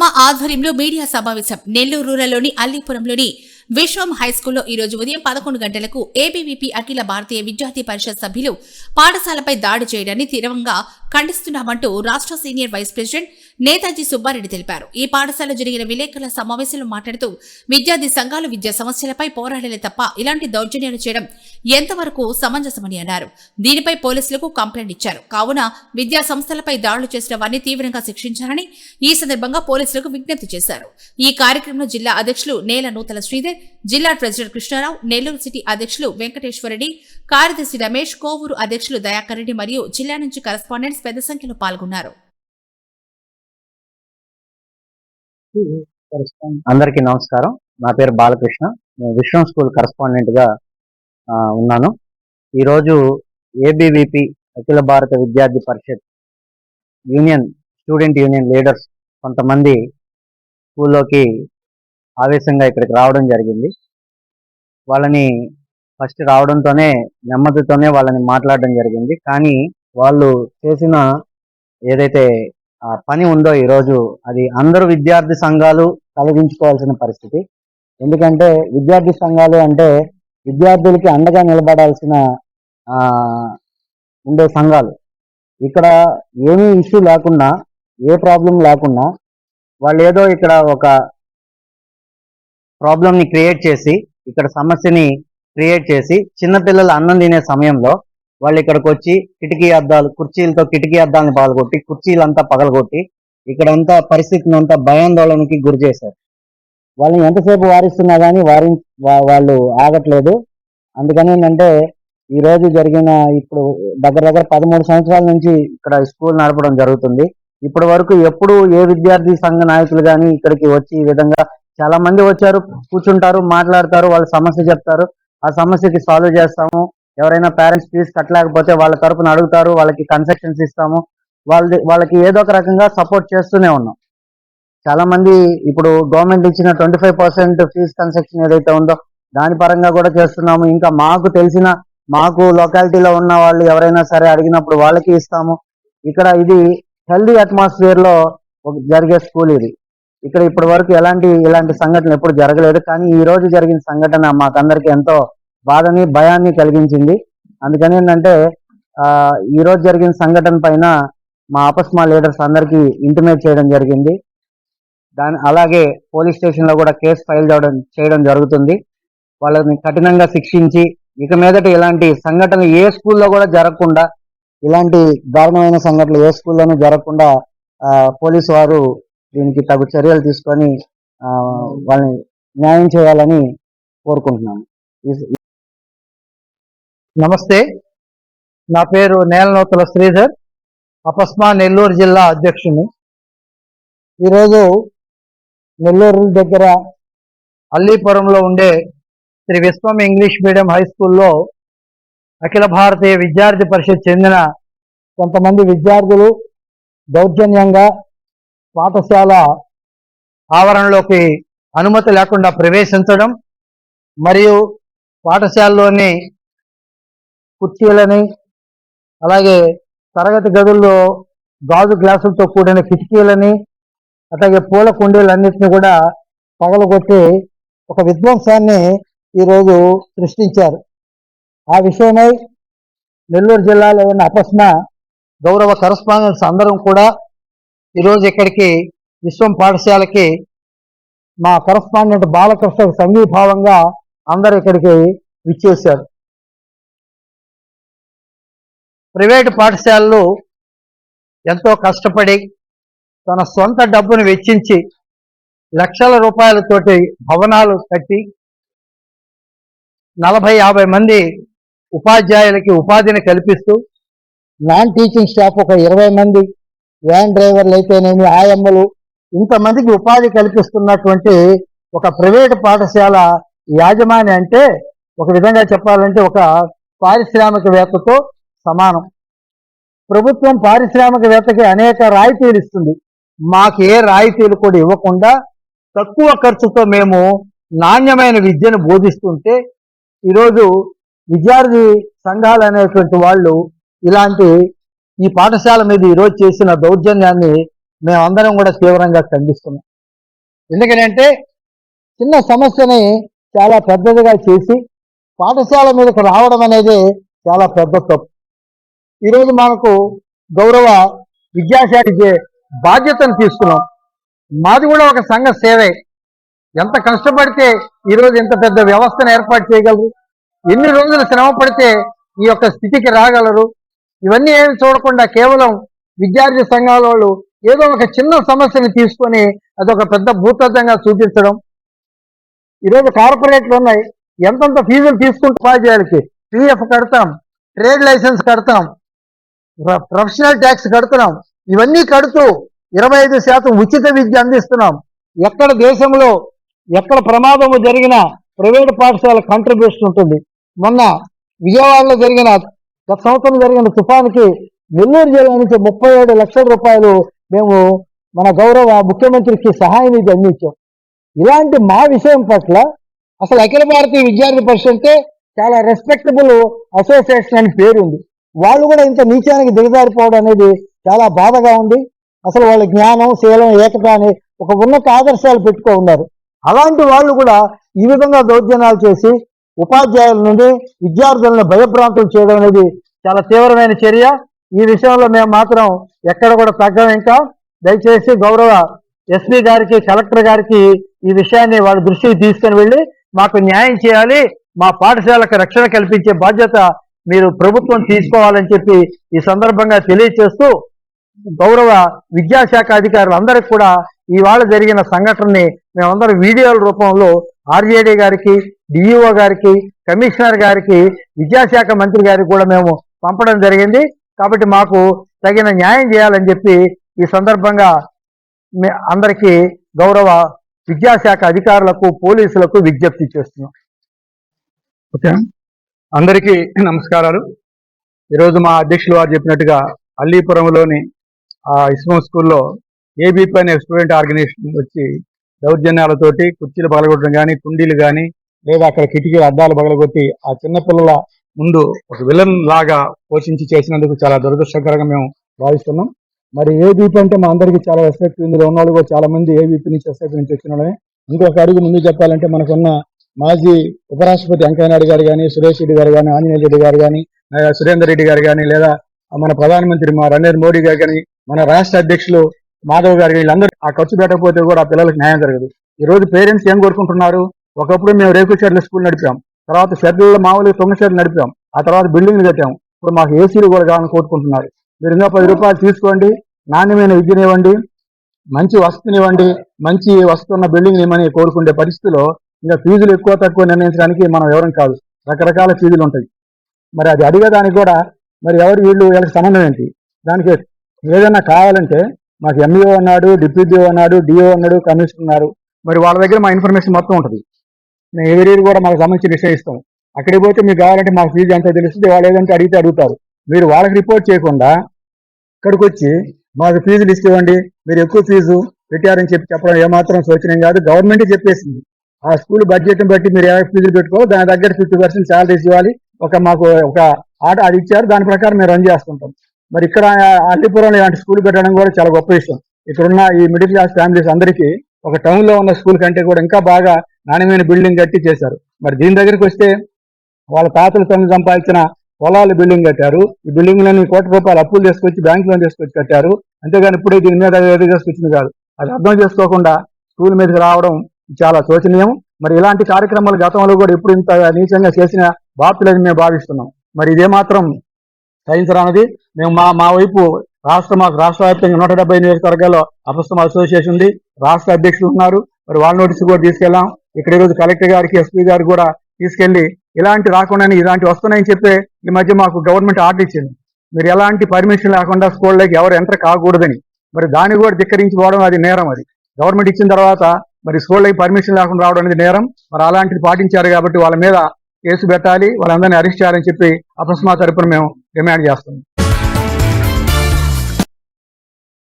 అపస్మా ఆధ్వర్యంలో మీడియా సమావేశం నెల్లూరు రూరల్లోని అల్లీపురంలోని విశ్వం హైస్కూల్లో ఈ రోజు ఉదయం పదకొండు గంటలకు ఏబీవీపీ అఖిల భారతీయ విద్యార్థి పరిషత్ సభ్యులు పాఠశాలపై దాడి చేయడాన్ని తీవ్రంగా ఖండిస్తున్నామంటూ రాష్ట్ర senior vice president Netaji Subbareddy తెలిపారు. ఈ పాఠశాల జరిగిన విలేకరుల సమావేశంలో మాట్లాడుతూ విద్యార్థి సంఘాలు విద్యా సమస్యలపై పోరాడలే తప్ప ఇలాంటి దౌర్జన్యాలు చేయడం ఎంతవరకు సమంజసమని అన్నారు. దీనిపై పోలీసులకు కంప్లైంట్ ఇచ్చారు. కావున విద్యా సంస్థలపై దాడులు చేసిన వారిని తీవ్రంగా శిక్షించాలని ఈ సందర్భంగా పోలీసులకు విజ్ఞప్తి చేశారు. ఈ కార్యక్రమంలో జిల్లా అధ్యక్షులు నేల నూతల శ్రీధర్ జిల్లా ప్రెసిడెంట్ కృష్ణారావు నెల్లూరు సిటీ అధ్యక్షులు వెంకటేశ్వరరెడ్డి కార్యదర్శి రమేష్ కోవూరు అధ్యక్షులు దయాకర్ రెడ్డి మరియు జిల్లా నుంచి కరస్పాండెంట్స్ పెద్ద సంఖ్యలో పాల్గొన్నారు. అందరికీ నమస్కారం. నా పేరు బాలకృష్ణ. నేను విశ్వం స్కూల్ కరస్పాండెంట్గా ఉన్నాను. ఈరోజు ABVP Akhil Bharat Vidyarthi Parishad union student union leaders కొంతమంది స్కూల్లోకి ఆవేశంగా ఇక్కడికి రావడం జరిగింది. వాళ్ళని ఫస్ట్ రావడంతోనే నెమ్మదితోనే వాళ్ళని మాట్లాడడం జరిగింది. కానీ వాళ్ళు చేసిన ఏదైతే ఆ పని ఉందో ఈరోజు అది అందరూ విద్యార్థి సంఘాలు తొలగించుకోవాల్సిన పరిస్థితి. ఎందుకంటే విద్యార్థి సంఘాలు అంటే విద్యార్థులకి అండగా నిలబడాల్సిన ఉండే సంఘాలు. ఇక్కడ ఏమీ ఇష్యూ లేకుండా ఏ ప్రాబ్లం లేకుండా వాళ్ళు ఏదో ఇక్కడ ఒక ప్రాబ్లంని క్రియేట్ చేసి ఇక్కడ సమస్యని క్రియేట్ చేసి చిన్నపిల్లలు అన్నం తినే సమయంలో వాళ్ళు ఇక్కడికి వచ్చి కిటికీ అద్దాలు కుర్చీలతో కిటికీ అద్దాలను పగలగొట్టి కుర్చీలంతా పగలగొట్టి ఇక్కడంతా పరిస్థితిని అంతా భయాందోళనకి గురి చేశారు. వాళ్ళని ఎంతసేపు వారిస్తున్నా కానీ వారి వాళ్ళు ఆగట్లేదు. అందుకని ఏంటంటే ఈ రోజు జరిగిన ఇప్పుడు దగ్గర దగ్గర పదమూడు సంవత్సరాల నుంచి ఇక్కడ స్కూల్ నడపడం జరుగుతుంది. ఇప్పటి వరకు ఎప్పుడు ఏ విద్యార్థి సంఘ నాయకులు కానీ ఇక్కడికి వచ్చి ఈ విధంగా చాలా మంది వచ్చారు కూర్చుంటారు మాట్లాడతారు వాళ్ళ సమస్య చెప్తారు. ఆ సమస్యకి సాల్వ్ చేస్తాము. ఎవరైనా పేరెంట్స్ ఫీజు కట్టలేకపోతే వాళ్ళ తరపున అడుగుతారు వాళ్ళకి కన్సెషన్స్ ఇస్తాము. వాళ్ళది వాళ్ళకి ఏదో ఒక రకంగా సపోర్ట్ చేస్తూనే ఉన్నాం. చాలా మంది ఇప్పుడు గవర్నమెంట్ ఇచ్చిన twenty five percent fee concession ఏదైతే ఉందో దాని పరంగా కూడా చేస్తున్నాము. ఇంకా మాకు తెలిసిన మాకు లొకాలిటీలో ఉన్న వాళ్ళు ఎవరైనా సరే అడిగినప్పుడు వాళ్ళకి ఇస్తాము. ఇక్కడ ఇది హెల్దీ అట్మాస్ఫియర్లో ఒక జరిగే స్కూల్ ఇది. ఇక్కడ ఇప్పటి వరకు ఎలాంటి ఇలాంటి సంఘటనలు ఎప్పుడు జరగలేదు. కానీ ఈ రోజు జరిగిన సంఘటన మాకందరికి ఎంతో బాధని భయాన్ని కలిగించింది. అందుకని ఏంటంటే ఈ రోజు జరిగిన సంఘటన పైన మా అపస్మా లీడర్స్ అందరికీ ఇంటిమేట్ చేయడం జరిగింది. దాని అలాగే పోలీస్ స్టేషన్లో కూడా కేసు ఫైల్ చేయడం చేయడం జరుగుతుంది. వాళ్ళని కఠినంగా శిక్షించి ఇక మీదట ఇలాంటి సంఘటన ఏ స్కూల్లో కూడా జరగకుండా ఇలాంటి దారుణమైన సంఘటనలు ఏ స్కూల్లోనూ జరగకుండా పోలీసు వారు దీనికి తగు చర్యలు తీసుకొని వాళ్ళని న్యాయం చేయాలని కోరుకుంటున్నాను. నమస్తే. నా పేరు నేలనూతల శ్రీధర్. అపస్మా నెల్లూరు జిల్లా అధ్యక్షుని. ఈరోజు నెల్లూరు దగ్గర అల్లీపురంలో ఉండే Sri Vishwam English medium high స్కూల్లో అఖిల భారతీయ విద్యార్థి పరిషత్ చెందిన కొంతమంది విద్యార్థులు దౌర్జన్యంగా పాఠశాల ఆవరణలోకి అనుమతి లేకుండా ప్రవేశించడం మరియు పాఠశాలలోని కుర్చీలని అలాగే తరగతి గదుల్లో గాజు గ్లాసులతో కూడిన కిటికీలని అట్లాగే పూల కుండీలన్నింటినీ కూడా పగలగొట్టి ఒక విధ్వంసాన్ని ఈరోజు సృష్టించారు. ఆ విషయమై నెల్లూరు జిల్లాలో ఉన్న అపస్మ గౌరవ కరస్పాండెన్స్ అందరం కూడా ఈరోజు ఇక్కడికి విశ్వం పాఠశాలకి మా కరస్పాండెంట్ బాలకృష్ణ సంఘీభావంగా అందరు ఇక్కడికి విచ్చేశారు. ప్రైవేటు పాఠశాలలు ఎంతో కష్టపడి తన సొంత డబ్బును వెచ్చించి లక్షల రూపాయలతోటి భవనాలు కట్టి నలభై యాభై మంది ఉపాధ్యాయులకి ఉపాధిని కల్పిస్తూ నాన్ టీచింగ్ స్టాఫ్ ఒక ఇరవై మంది వ్యాన్ డ్రైవర్లు అయితేనేమి ఆయమ్మలు ఇంతమందికి ఉపాధి కల్పిస్తున్నటువంటి ఒక ప్రైవేటు పాఠశాల యాజమాని అంటే ఒక విధంగా చెప్పాలంటే ఒక పారిశ్రామికవేత్తతో సమానం. ప్రభుత్వం పారిశ్రామికవేత్తకి అనేక రాయితీలు ఇస్తుంది. మాకు ఏ రాయితీలు కూడా ఇవ్వకుండా తక్కువ ఖర్చుతో మేము నాణ్యమైన విద్యను బోధిస్తుంటే ఈరోజు విద్యార్థి సంఘాలు అనేటువంటి వాళ్ళు ఇలాంటి ఈ పాఠశాల మీద ఈరోజు చేసిన దౌర్జన్యాన్ని మేమందరం కూడా తీవ్రంగా ఖండిస్తున్నాం. ఎందుకంటే చిన్న సమస్యని చాలా పెద్దదిగా చేసి పాఠశాల మీదకు రావడం అనేది చాలా పెద్ద తప్పు. ఈరోజు మనకు గౌరవ విద్యాశాఖ ఇచ్చే బాధ్యతను తీసుకున్నాం. మాది కూడా ఒక సంఘ సేవే. ఎంత కష్టపడితే ఈరోజు ఇంత పెద్ద వ్యవస్థను ఏర్పాటు చేయగలరు? ఎన్ని రోజులు శ్రమ పడితే ఈ యొక్క స్థితికి రాగలరు? ఇవన్నీ ఏమి చూడకుండా కేవలం విద్యార్థి సంఘాల వాళ్ళు ఏదో ఒక చిన్న సమస్యని తీసుకొని అదొక పెద్ద భూతత్వంగా చూపించడం. ఈరోజు కార్పొరేట్లు ఉన్నాయి. ఎంతంత ఫీజులు తీసుకుంటూ ఉపాధ్యాయులకి? పిఎఫ్ కడతాం ట్రేడ్ లైసెన్స్ కడతాం ప్రొఫెషనల్ ట్యాక్స్ కడుతున్నాం. ఇవన్నీ కడుతూ ఇరవై ఐదు శాతం ఉచిత విద్య అందిస్తున్నాం. ఎక్కడ దేశంలో ఎక్కడ ప్రమాదము జరిగినా ప్రైవేట్ పాఠశాల కంట్రిబ్యూషన్ ఉంటుంది. మొన్న విజయవాడలో జరిగిన గత సంవత్సరం జరిగిన తుఫాన్కి నెల్లూరు జిల్లా నుంచి ముప్పై ఏడు లక్షల రూపాయలు మేము మన గౌరవ ముఖ్యమంత్రికి సహాయం ఇది అందించాం. ఇలాంటి మా విషయం పట్ల అసలు అఖిల భారతీయ విద్యార్థి పరిషత్ అంటే చాలా రెస్పెక్టబుల్ అసోసియేషన్ అని పేరుంది. వాళ్ళు కూడా ఇంత నీచానికి దిగజారిపోవడం అనేది చాలా బాధగా ఉంది. అసలు వాళ్ళ జ్ఞానం శీలం ఏకత అని ఒక ఉన్నత ఆదర్శాలు పెట్టుకో ఉన్నారు. అలాంటి వాళ్ళు కూడా ఈ విధంగా దౌర్జన్యాలు చేసి ఉపాధ్యాయుల నుండి విద్యార్థులను భయభ్రాంతులు చేయడం అనేది చాలా తీవ్రమైన చర్య. ఈ విషయంలో మేము మాత్రం ఎక్కడ కూడా తగ్గం ఇంకా. దయచేసి గౌరవ ఎస్పీ గారికి కలెక్టర్ గారికి ఈ విషయాన్ని వాళ్ళ దృష్టికి తీసుకుని వెళ్ళి మాకు న్యాయం చేయాలి. మా పాఠశాలకు రక్షణ కల్పించే బాధ్యత మీరు ప్రభుత్వం తీసుకోవాలని చెప్పి ఈ సందర్భంగా తెలియచేస్తూ గౌరవ విద్యాశాఖ అధికారులు అందరికి కూడా ఇవాళ జరిగిన సంఘటనని మేమందరం వీడియోల రూపంలో ఆర్జేడీ గారికి డిఈఓ గారికి కమిషనర్ గారికి విద్యాశాఖ మంత్రి గారికి కూడా మేము పంపడం జరిగింది. కాబట్టి మాకు తగిన న్యాయం చేయాలని చెప్పి ఈ సందర్భంగా మే- అందరికీ గౌరవ విద్యాశాఖ అధికారులకు పోలీసులకు విజ్ఞప్తి చేస్తున్నాం. ఓకే. అందరికీ నమస్కారాలు. ఈరోజు మా అధ్యక్షులు వారు చెప్పినట్టుగా అల్లీపురంలోని ఆ స్కూల్లో ఏబీపీ అనే స్టూడెంట్ ఆర్గనైజేషన్ వచ్చి దౌర్జన్యాలతోటి కుర్చీలు పగలగొట్టడం కానీ కుండీలు కానీ లేదా అక్కడ కిటికీలు అద్దాలు పగలగొట్టి ఆ చిన్నపిల్లల ముందు ఒక విలన్ లాగా పోషించి చేసినందుకు చాలా దురదృష్టకరంగా మేము భావిస్తున్నాం. మరి ఏబీపీ అంటే మా అందరికీ చాలా రెస్పెక్ట్ ఇందులో ఉన్న వాళ్ళు కూడా చాలా మంది ఏబీపీ నుంచి ఎస్ఐపీ నుంచి వచ్చిన ఇంకొక అడుగు ముందు చెప్పాలంటే మనకున్న మాజీ ఉపరాష్ట్రపతి వెంకయ్యనాయుడు గారు కానీ సురేష్ రెడ్డి గారు కానీ ఆంజనేయ రెడ్డి గారు కానీ సురేందర్ రెడ్డి గారు కానీ లేదా మన ప్రధానమంత్రి మా నరేంద్ర మోడీ గారు కానీ మన రాష్ట్ర అధ్యక్షులు మాధవ్ గారు వీళ్ళందరూ ఆ ఖర్చు పెట్టకపోతే కూడా ఆ పిల్లలకు న్యాయం జరగదు. ఈ రోజు పేరెంట్స్ ఏం కోరుకుంటున్నారు? ఒకప్పుడు మేము రేకుల షెడ్ల స్కూల్ నడిపాం. తర్వాత షెడ్లలో మామూలుగా తొమ్మిది షెడ్లు నడిపాం. ఆ తర్వాత బిల్డింగ్లు కట్టాం. ఇప్పుడు మాకు ఏసీలు కూడా కావాలని కోరుకుంటున్నారు. మీరు ఇంకా పది రూపాయలు తీసుకోండి నాణ్యమైన విద్యనివ్వండి మంచి వసతినివ్వండి మంచి వస్తున్న బిల్డింగ్ ఇవ్వమని కోరుకునే పరిస్థితిలో ఇంకా ఫీజులు ఎక్కువ తక్కువ నిర్ణయించడానికి మనం ఎవరం కాదు. రకరకాల ఫీజులు ఉంటాయి. మరి అది అడిగేదానికి కూడా మరి ఎవరు వీళ్ళు వీళ్ళకి సంబంధం ఏంటి? దానికి ఏదైనా కావాలంటే మాకు ఎంఈఓ అన్నాడు డిప్యూటీ అన్నాడు డిఓ అన్నాడు కమిషనర్ ఉన్నారు. మరి వాళ్ళ దగ్గర మా ఇన్ఫర్మేషన్ మొత్తం ఉంటుంది. మేము ఎవరి కూడా మాకు సంబంధించి నిశ్చయిస్తాం అక్కడికి పోతే మీకు కావాలంటే మాకు ఫీజు ఎంత తెలుస్తుంది వాళ్ళు ఏదంటే అడిగితే అడుగుతారు. మీరు వాళ్ళకి రిపోర్ట్ చేయకుండా ఇక్కడికి వచ్చి మాకు ఫీజు లిస్ట్ ఇవ్వండి. మీరు ఎక్కువ ఫీజు పెట్టారని చెప్పి చెప్పడం ఏమాత్రం శోచనీయం కాదు. గవర్నమెంట్ చెప్పేసింది. ఆ స్కూల్ బడ్జెట్ని బట్టి మీరు ఏ ఫీజులు పెట్టుకో దాని దగ్గర ఫిఫ్టీ పర్సెంట్ శాలరీస్ ఇవ్వాలి. ఒక మాకు ఒక ఆట అది ఇచ్చారు. దాని ప్రకారం మేము రన్ చేస్తుంటాం. మరి ఇక్కడ అల్లిపురంలో ఇలాంటి స్కూల్ పెట్టడం కూడా చాలా గొప్ప విషయం. ఇక్కడున్న ఈ మిడిల్ క్లాస్ ఫ్యామిలీస్ అందరికీ ఒక టౌన్లో ఉన్న స్కూల్ కంటే కూడా ఇంకా బాగా నాణ్యమైన బిల్డింగ్ కట్టి చేశారు. మరి దీని దగ్గరికి వస్తే వాళ్ళ తాతలు తను సంపాదించిన పొలాలు బిల్డింగ్ కట్టారు. ఈ బిల్డింగ్ లని కోట్ల రూపాయలు అప్పులు తీసుకొచ్చి బ్యాంకులో తీసుకొచ్చి కట్టారు. అంతేగాని ఇప్పుడే దీని మీద ఏదో తీసుకొచ్చింది కాదు. అది అర్థం చేసుకోకుండా స్కూల్ మీదకి రావడం చాలా శోచనీయం. మరి ఇలాంటి కార్యక్రమాలు గతంలో కూడా ఇప్పుడు ఇంత నీచంగా చేసిన బాధ్యులని మేము భావిస్తున్నాం. మరి ఇదే మాత్రం సహించరానది మేము మా మా వైపు రాష్ట్ర మాకు రాష్ట్ర వ్యాప్తంగా నూట డెబ్బై నియోజకవర్గాల్లో అపస్తమ అసోసియేషన్ ఉంది. రాష్ట్ర అధ్యక్షులు ఉన్నారు. మరి వాళ్ళ నోటీసు కూడా తీసుకెళ్ళాం. ఇక్కడ ఈరోజు కలెక్టర్ గారికి ఎస్పీ గారికి కూడా తీసుకెళ్ళి ఇలాంటి రాకుండా ఇలాంటి వస్తున్నాయని చెప్పే ఈ మధ్య మాకు గవర్నమెంట్ ఆర్డర్ ఇచ్చింది. మీరు ఎలాంటి పర్మిషన్ లేకుండా స్కూళ్ళకి ఎవరు ఎంటర్ కాకూడదని. మరి దాన్ని కూడా ధిక్కరించిపోవడం అది నేరం అది. గవర్నమెంట్ ఇచ్చిన తర్వాత మరి స్కూళ్ళకి పర్మిషన్ లేకుండా రావడం అనేది నేరం. మరి అలాంటిది పాటించారు కాబట్టి వాళ్ళ మీద కేసు పెట్టాలి. వాళ్ళందరినీ అరెస్ట్ చేయాలని చెప్పి అపస్మా తరపున మేము డిమాండ్ చేస్తుంది.